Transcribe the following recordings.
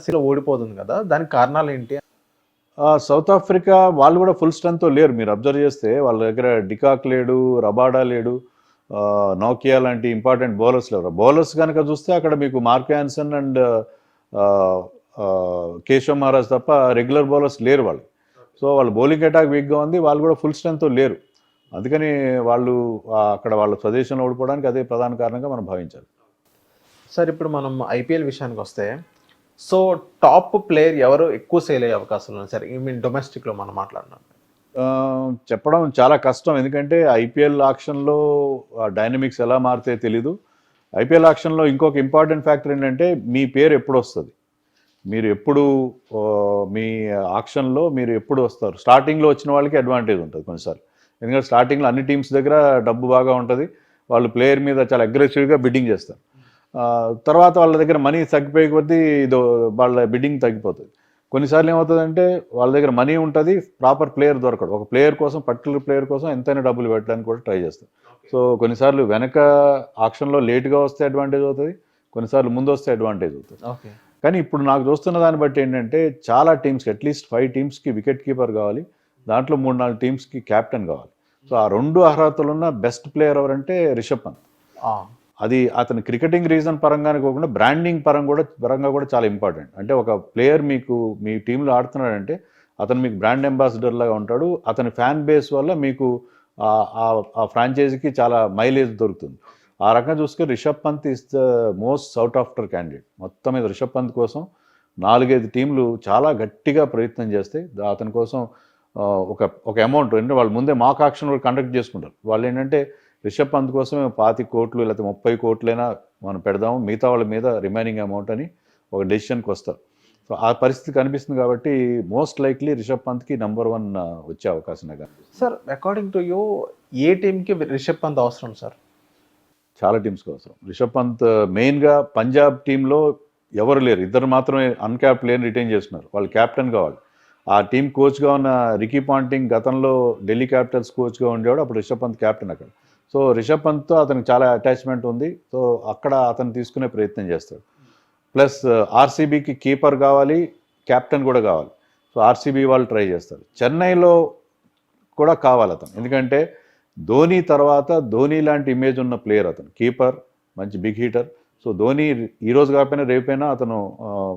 అసలు ఓడిపోతుంది కదా దానికి కారణాలు ఏంటి? సౌత్ ఆఫ్రికా వాళ్ళు కూడా ఫుల్ స్ట్రెంగ్త్తో లేరు. మీరు అబ్జర్వ్ చేస్తే వాళ్ళ దగ్గర డికాక్ లేడు రబాడా లేడు నోకియా లాంటి ఇంపార్టెంట్ బౌలర్స్ లేరు. బౌలర్స్ కనుక చూస్తే అక్కడ మీకు Marco Jansen and Keshav Maharaj తప్ప రెగ్యులర్ బౌలర్స్ లేరు వాళ్ళు. సో వాళ్ళు బౌలింగ్ అటాక్ వీక్గా ఉంది. వాళ్ళు కూడా ఫుల్ స్ట్రెంగ్త్తో లేరు. అందుకని వాళ్ళు అక్కడ వాళ్ళ స్వదేశంలో ఓడిపోవడానికి అదే ప్రధాన కారణంగా మనం భావించాలి. సార్ ఇప్పుడు మనం ఐపీఎల్ విషయానికి వస్తే సో టాప్ ప్లేయర్ ఎవరు ఎక్కువ సేల్ అయ్యే అవకాశం ఉంది? సార్ ఐ మీన్ డొమెస్టిక్లో మనం మాట్లాడినాం చెప్పడం చాలా కష్టం. ఎందుకంటే ఐపీఎల్ ఆక్షన్లో డైనమిక్స్ ఎలా మారితే తెలీదు. ఐపీఎల్ ఆక్షన్లో ఇంకొక ఇంపార్టెంట్ ఫ్యాక్టర్ ఏంటంటే మీ పేరు ఎప్పుడు వస్తుంది? మీరు ఎప్పుడు మీ ఆక్షన్లో మీరు ఎప్పుడు వస్తారు? స్టార్టింగ్లో వచ్చిన వాళ్ళకి అడ్వాంటేజ్ ఉంటుంది కొన్నిసార్లు. ఎందుకంటే స్టార్టింగ్లో అన్ని టీమ్స్ దగ్గర డబ్బు బాగా ఉంటుంది. వాళ్ళు ప్లేయర్ మీద చాలా అగ్రెసివ్గా బిడ్డింగ్ చేస్తారు. తర్వాత వాళ్ళ దగ్గర మనీ తగ్గిపోయే కొద్దీ ఇదో వాళ్ళ బిడ్డింగ్ తగ్గిపోతుంది. కొన్నిసార్లు ఏమవుతుందంటే వాళ్ళ దగ్గర మనీ ఉంటుంది ప్రాపర్ ప్లేయర్ దొరకడు. ఒక ప్లేయర్ కోసం పర్టికులర్ ప్లేయర్ కోసం ఎంతైనా డబ్బులు పెట్టడానికి కూడా ట్రై చేస్తారు. సో కొన్నిసార్లు వెనక ఆక్షన్లో లేట్గా వస్తే అడ్వాంటేజ్ అవుతుంది కొన్నిసార్లు ముందు వస్తే అడ్వాంటేజ్ అవుతుంది. ఓకే. కానీ ఇప్పుడు నాకు చూస్తున్న దాన్ని బట్టి ఏంటంటే చాలా టీమ్స్కి అట్లీస్ట్ ఫైవ్ టీమ్స్కి వికెట్ కీపర్ కావాలి దాంట్లో మూడు నాలుగు టీమ్స్కి కెప్టెన్ కావాలి. సో ఆ రెండు అర్హతలు ఉన్న బెస్ట్ ప్లేయర్ ఎవరంటే రిషబ్ పంత్. అది అతని క్రికెటింగ్ రీజన్ పరంగానే కాకుండా బ్రాండింగ్ పరంగా కూడా పరంగా కూడా చాలా ఇంపార్టెంట్ అంటే ఒక ప్లేయర్ మీకు మీ టీంలో ఆడుతున్నాడంటే అతను మీకు బ్రాండ్ అంబాసిడర్ లాగా ఉంటాడు. అతని ఫ్యాన్ బేస్ వల్ల మీకు ఆ- ఆ- ఫ్రాంచైజీకి చాలా మైలేజ్ దొరుకుతుంది. ఆ రకంగా చూసుకొని Rishabh Pant is the most sought after candidate మొత్తం మీద రిషబ్ పంత్ కోసం నాలుగైదు టీంలు చాలా గట్టిగా ప్రయత్నం చేస్తే అతని కోసం ఒక ఒక అమౌంట్ అంటే వాళ్ళు ముందే మాక్ ఆక్షన్ కూడా కండక్ట్ చేసుకుంటారు. వాళ్ళు ఏంటంటే రిషబ్ పంత్ కోసమే పాతి కోట్లు లేకపోతే ముప్పై కోట్లైనా మనం పెడదాము. మిగతా వాళ్ళ మీద రిమైనింగ్ అమౌంట్ అని ఒక డెసిషన్కి వస్తారు. సో ఆ పరిస్థితి కనిపిస్తుంది కాబట్టి మోస్ట్ లైక్లీ రిషబ్ పంత్కి నంబర్ వన్ వచ్చే అవకాశం కనిపిస్తుంది సార్ అకార్డింగ్ టు యూ ఏ టీంకి రిషబ్ పంత్ అవసరం సార్? చాలా టీమ్స్కి అవసరం. రిషబ్ పంత్ మెయిన్గా పంజాబ్ టీంలో ఎవరు లేరు. ఇద్దరు మాత్రమే అన్క్యాప్ ప్లేయర్ రిటైన్ చేస్తున్నారు. వాళ్ళు క్యాప్టెన్ కావాలి. ఆ టీం కోచ్గా ఉన్న రికీ పాంటింగ్ గతంలో ఢిల్లీ క్యాపిటల్స్ కోచ్గా ఉండేవాడు. అప్పుడు రిషబ్ పంత్ క్యాప్టెన్ అక్కడ. సో రిషబ్ పంత్తో అతనికి చాలా అటాచ్మెంట్ ఉంది. సో అక్కడ అతను తీసుకునే ప్రయత్నం చేస్తాడు. ప్లస్ ఆర్సీబీకి కీపర్ కావాలి కెప్టెన్ కూడా కావాలి. సో ఆర్సీబీ వాళ్ళు ట్రై చేస్తారు. చెన్నైలో కూడా కావాలి అతను. ఎందుకంటే ధోని తర్వాత ధోని లాంటి ఇమేజ్ ఉన్న ప్లేయర్ అతను. కీపర్ మంచి బిగ్ హీటర్ సో ధోని ఈరోజు కాకపోయినా రేపైనా అతను uh,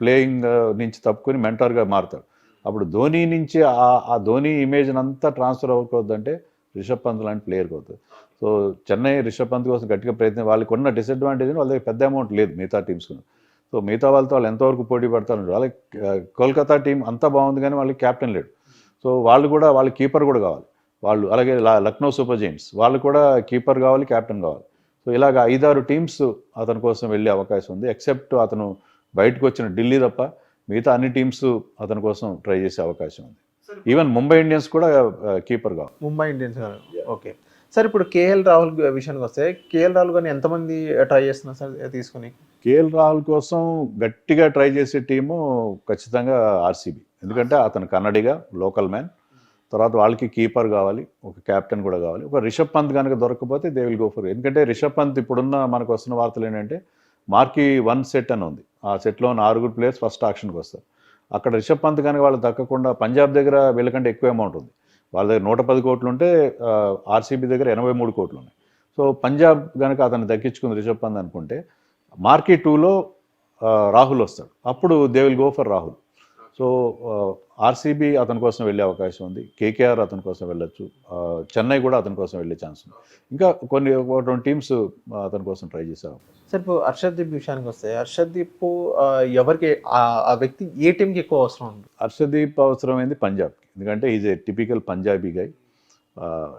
ప్లేయింగ్ uh, నుంచి తప్పుకొని మెంటర్గా మారుతాడు. అప్పుడు ధోని నుంచి ఆ ఆ ధోని ఇమేజ్ అంతా ట్రాన్స్ఫర్ అవ్వకూడదంటే రిషబ్ పంత్ లాంటి ప్లేయర్కి అవుతుంది సో చెన్నై రిషబ్ పంత్ కోసం గట్టిగా ప్రయత్నం వాళ్ళకి ఉన్న డిసడ్వాంటేజ్ వాళ్ళ దగ్గర పెద్ద అమౌంట్ లేదు మిగతా టీమ్స్కి సో మిగతా వాళ్ళతో వాళ్ళు ఎంతవరకు పోటీ పడతారు వాళ్ళకి కోల్కతా టీం అంతా బాగుంది కానీ వాళ్ళకి క్యాప్టెన్ లేడు. సో వాళ్ళు కూడా వాళ్ళ కీపర్ కూడా కావాలి. వాళ్ళు అలాగే లక్నో సూపర్ జైంట్స్ వాళ్ళు కూడా కీపర్ కావాలి క్యాప్టెన్ కావాలి. సో ఇలాగ ఐదారు టీమ్స్ అతని కోసం వెళ్ళే అవకాశం ఉంది ఎక్సెప్ట్ అతను బయటకు వచ్చిన ఢిల్లీ తప్ప మిగతా అన్ని టీమ్స్ అతని కోసం ట్రై చేసే అవకాశం ఉంది. ఈవెన్ ముంబై ఇండియన్స్ కూడా కీపర్ కావాలి ముంబై ఇండియన్స్ ఓకే సార్ ఇప్పుడు కేఎల్ రాహుల్ విషయానికి వస్తే కేఎల్ రాహుల్ గారిని ఎంతమంది ట్రై చేస్తున్నారు సార్ తీసుకుని? కేఎల్ రాహుల్ కోసం గట్టిగా ట్రై చేసే టీము ఖచ్చితంగా ఆర్సీబీ ఎందుకంటే అతను కన్నడిగా లోకల్ మ్యాన్ తర్వాత వాళ్ళకి కీపర్ కావాలి ఒక కెప్టెన్ కూడా కావాలి. ఒక రిషబ్ పంత్ కనుక దొరకకపోతే దే విల్ గో ఫర్ ఎందుకంటే రిషబ్ పంత్ ఇప్పుడున్న మనకు వస్తున్న వార్తలు ఏంటంటే మార్కీ వన్ సెట్ అని ఉంది. ఆ సెట్లో ఉన్న ఆరుగురు ప్లేయర్స్ ఫస్ట్ ఆక్షన్కి వస్తారు. అక్కడ రిషబ్ పంత్ కానీ వాళ్ళు దక్కకుండా పంజాబ్ దగ్గర వీళ్ళకంటే ఎక్కువ అమౌంట్ ఉంది. వాళ్ళ దగ్గర నూట పది కోట్లు ఉంటే ఆర్సీబీ దగ్గర ఎనభై మూడు కోట్లు ఉన్నాయి. సో పంజాబ్ కనుక అతను దక్కించుకుంది రిషబ్ పంత్ అనుకుంటే మార్కెట్ టూలో రాహుల్ వస్తాడు. అప్పుడు they will go for Rahul. So RCB అతని కోసం వెళ్ళే అవకాశం ఉంది. కేకేఆర్ అతని కోసం వెళ్ళొచ్చు. చెన్నై కూడా అతని కోసం వెళ్ళే ఛాన్స్ ఉంది. ఇంకా కొన్ని రెండు టీమ్స్ అతని కోసం ట్రై చేసే సార్ ఇప్పుడు హర్షదీప్ విషయానికి వస్తే హర్షదీప్ ఎవరికి ఆ- ఆ వ్యక్తి ఏ టీంకి ఎక్కువ అవసరం ఉంది? హర్షదీప్ అవసరమైంది పంజాబ్కి. ఎందుకంటే is a typical Punjabi guy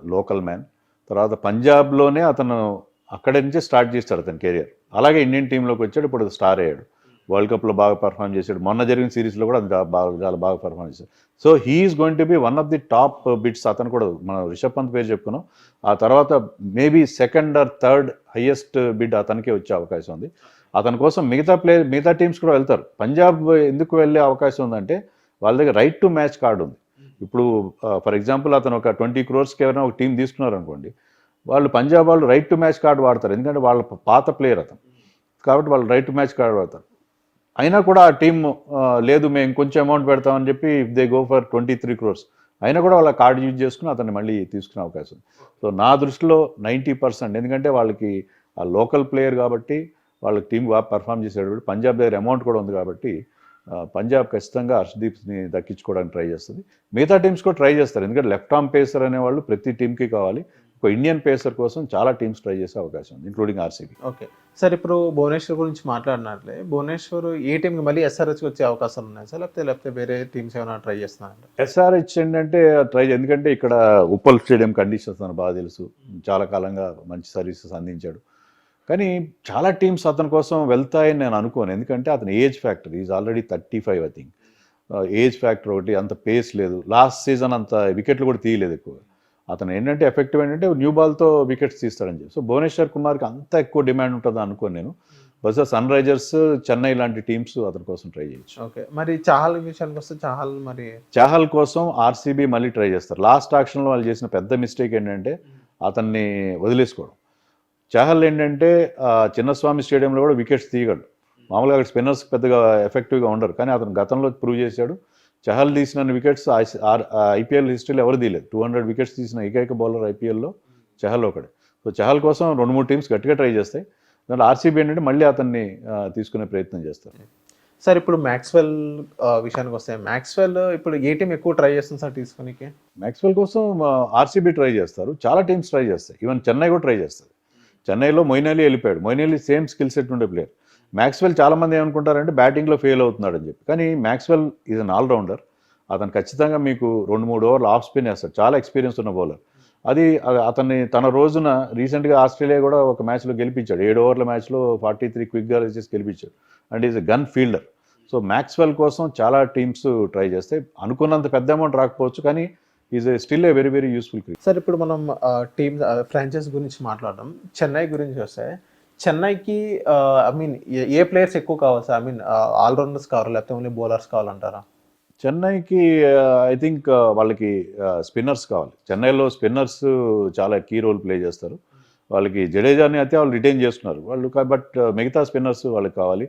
local man తర్వాత పంజాబ్లోనే అతను అక్కడి నుంచే స్టార్ట్ చేస్తాడు అతని కెరియర్ అలాగే ఇండియన్ టీంలోకి వచ్చాడు ఇప్పుడు స్టార్ అయ్యాడు. వరల్డ్ కప్లో బాగా పర్ఫామ్ చేశాడు. మొన్న జరిగిన సిరీస్లో కూడా బాగా చాలా బాగా పర్ఫామ్ చేశాడు. So he's going to be one of the top bids అతను కూడా మన రిషబ్ పంత్ పేరు చెప్పుకున్నాం. ఆ తర్వాత maybe second or third highest bid అతనికే వచ్చే అవకాశం ఉంది. అతని కోసం మిగతా ప్లే మిగతా టీమ్స్ కూడా వెళ్తారు. పంజాబ్ ఎందుకు వెళ్ళే అవకాశం ఉందంటే వాళ్ళ దగ్గర రైట్ టు మ్యాచ్ కార్డు ఉంది. ఇప్పుడు ఫర్ ఎగ్జాంపుల్ అతను ఒక ట్వంటీ క్రోర్స్కి ఎవరైనా ఒక టీం తీసుకున్నారు అనుకోండి వాళ్ళు పంజాబ్ వాళ్ళు రైట్ టు మ్యాచ్ కార్డు వాడతారు. ఎందుకంటే వాళ్ళ పాత ప్లేయర్ అతను. కాబట్టి వాళ్ళు రైట్ టు మ్యాచ్ కార్డు వాడతారు. అయినా కూడా ఆ టీం లేదు మేము కొంచెం అమౌంట్ పెడతామని చెప్పి if they go for twenty three crores అయినా కూడా వాళ్ళ కార్డు యూజ్ చేసుకుని అతన్ని మళ్ళీ తీసుకునే అవకాశం సో నా దృష్టిలో నైంటీ పర్సెంట్ ఎందుకంటే వాళ్ళకి ఆ లోకల్ ప్లేయర్ కాబట్టి వాళ్ళకి టీం బాగా పర్ఫామ్ చేసేటప్పుడు పంజాబ్ దగ్గర అమౌంట్ కూడా ఉంది కాబట్టి పంజాబ్ ఖచ్చితంగా హర్షదీప్ని దక్కించుకోవడానికి ట్రై చేస్తుంది. మిగతా టీమ్స్ కూడా ట్రై చేస్తారు ఎందుకంటే లెఫ్ట్ ఆర్మ్ పేసర్ అనేవాళ్ళు ప్రతి టీంకి కావాలి. ఒక ఇండియన్ పేసర్ కోసం చాలా టీమ్స్ ట్రై చేసే అవకాశం ఉంది ఇంక్లూడింగ్ ఆర్సీబీ ఓకే. సార్ ఇప్పుడు భువనేశ్వర్ గురించి మాట్లాడినట్లే భువనేశ్వర్ ఏ టీంకి మళ్ళీ ఎస్ఆర్హెచ్కి వచ్చే అవకాశాలు ఉన్నాయి సార్? లేకపోతే లేకపోతే వేరే టీమ్స్ ఏమైనా ట్రై చేస్తున్నారంట? ఎస్ఆర్హెచ్ ఏంటంటే ట్రై ఎందుకంటే ఇక్కడ ఉప్పల్ స్టేడియం కండిషన్స్ అని బాగా తెలుసు. చాలా కాలంగా మంచి సర్వీసెస్ అందించాడు. కానీ చాలా టీమ్స్ అతని కోసం వెళ్తాయని నేను అనుకోను. ఎందుకంటే అతని age factor is already thirty five I think age factor ఒకటి అంత పేస్ లేదు. లాస్ట్ సీజన్ అంత వికెట్లు కూడా తీయలేదు ఎక్కువ అతను ఏంటంటే ఎఫెక్టివ్ ఏంటంటే న్యూ బాల్తో వికెట్స్ తీస్తాడని చెప్పి. సో భువనేశ్వర్ కుమార్కి అంత ఎక్కువ డిమాండ్ ఉంటుంది అనుకోను నేను. బహుశా సన్ రైజర్స్ చెన్నై లాంటి టీమ్స్ అతని కోసం ట్రై చేయొచ్చు. ఓకే. మరి చాహల్ విషయానికి వస్తే చాహల్ మరి చాహల్ కోసం ఆర్సీబీ మళ్ళీ ట్రై చేస్తారు. లాస్ట్ ఆక్షన్లో వాళ్ళు చేసిన పెద్ద మిస్టేక్ ఏంటంటే అతన్ని వదిలేసుకోవడం. చాహల్ ఏంటంటే చిన్నస్వామి స్టేడియంలో కూడా వికెట్స్ తీయగలడు. మామూలుగా అక్కడ స్పిన్నర్స్ పెద్దగా ఎఫెక్టివ్గా ఉండరు. కానీ అతను గతంలో ప్రూవ్ చేశాడు. చహల్ తీసిన వికెట్స్ ఐపీఎల్ హిస్టరీలో ఎవరు తీయలేదు. టూ హండ్రెడ్ వికెట్స్ తీసిన ఏకైక బౌలర్ ఐపీఎల్లో చహల్ ఒకడే. సో చహల్ కోసం రెండు మూడు టీమ్స్ గట్టిగా ట్రై చేస్తాయి. దాంట్లో ఆర్సీబీ ఏంటంటే మళ్ళీ అతన్ని తీసుకునే ప్రయత్నం చేస్తారు. సార్ ఇప్పుడు మ్యాక్స్వెల్ విషయానికి వస్తే మ్యాక్స్వెల్ ఇప్పుడు ఏ టీం ఎక్కువ ట్రై చేస్తుంది సార్ తీసుకోనికి? మ్యాక్స్వెల్ కోసం ఆర్సీబీ ట్రై చేస్తారు. చాలా టీమ్స్ ట్రై చేస్తాయి. ఈవెన్ చెన్నై కూడా ట్రై చేస్తుంది. చెన్నైలో మొయిన్ అలీ వెళ్ళిపోయాడు. Moeen Ali same skill set ఉండే ప్లేయర్. మ్యాక్స్వెల్ చాలా మంది ఏమనుకుంటారంటే బ్యాటింగ్లో ఫెయిల్ అవుతున్నాడు అని చెప్పి. కానీ మ్యాక్స్వెల్ ఈజ్ అన్ ఆల్రౌండర్ అతను ఖచ్చితంగా మీకు రెండు మూడు ఓవర్లు ఆఫ్ స్పిన్ వేస్తాడు. చాలా ఎక్స్పీరియన్స్ ఉన్న బౌలర్. అది అతన్ని తన రోజున రీసెంట్గా ఆస్ట్రేలియా కూడా ఒక మ్యాచ్లో గెలిపించాడు. ఏడు ఓవర్ల మ్యాచ్లో ఫార్టీ త్రీ క్విక్గా చేసి గెలిపించాడు. And is gun fielder so Maxwell కోసం చాలా టీమ్స్ ట్రై చేస్తాయి అనుకున్నంత పెద్ద అమౌంట్ రాకపోవచ్చు కానీ is still a very very useful cricket sir ఇప్పుడు మనం టీమ్ ఫ్రాంచైజ్ గురించి మాట్లాడడం చెన్నై గురించి వస్తే చెన్నైకి ఐ మీన్ ఏ ప్లేయర్స్ ఎక్కువ కావాలి సార్? ఐ మీన్ ఆల్రౌండర్స్ కావాలి? లేకపోతే ఓన్లీ బౌలర్స్ కావాలంటారా? చెన్నైకి ఐ థింక్ వాళ్ళకి స్పిన్నర్స్ కావాలి. చెన్నైలో స్పిన్నర్స్ చాలా కీ రోల్ ప్లే చేస్తారు. వాళ్ళకి జడేజాని అయితే వాళ్ళు రిటైన్ చేస్తున్నారు. వాళ్ళు బట్ మిగతా స్పిన్నర్స్ వాళ్ళకి కావాలి.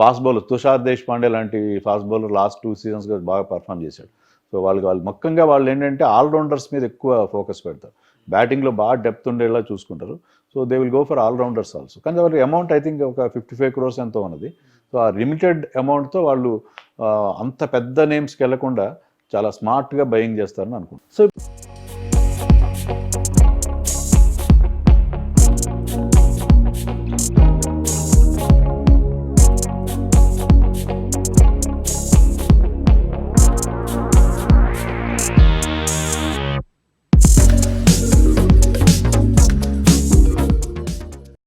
Fast bowler Tushar Deshpande లాంటి ఫాస్ట్ బౌలర్ లాస్ట్ టూ సీజన్స్గా బాగా పర్ఫామ్ చేశాడు. సో వాళ్ళకి వాళ్ళు ముఖ్యంగా వాళ్ళు ఏంటంటే ఆల్రౌండర్స్ మీద ఎక్కువ ఫోకస్ పెడతారు. బ్యాటింగ్లో బాగా డెప్త్ ఉండేలా చూసుకుంటారు. So they will go for all rounders also కానీ వాళ్ళ అమౌంట్ ఐ థింక్ ఒక ఫిఫ్టీ ఫైవ్ క్రోర్స్ ఎంతో ఉన్నది. సో ఆ లిమిటెడ్ అమౌంట్తో వాళ్ళు అంత పెద్ద నేమ్స్కి వెళ్ళకుండా చాలా స్మార్ట్గా బయింగ్ చేస్తారని అనుకుంటున్నాను. సో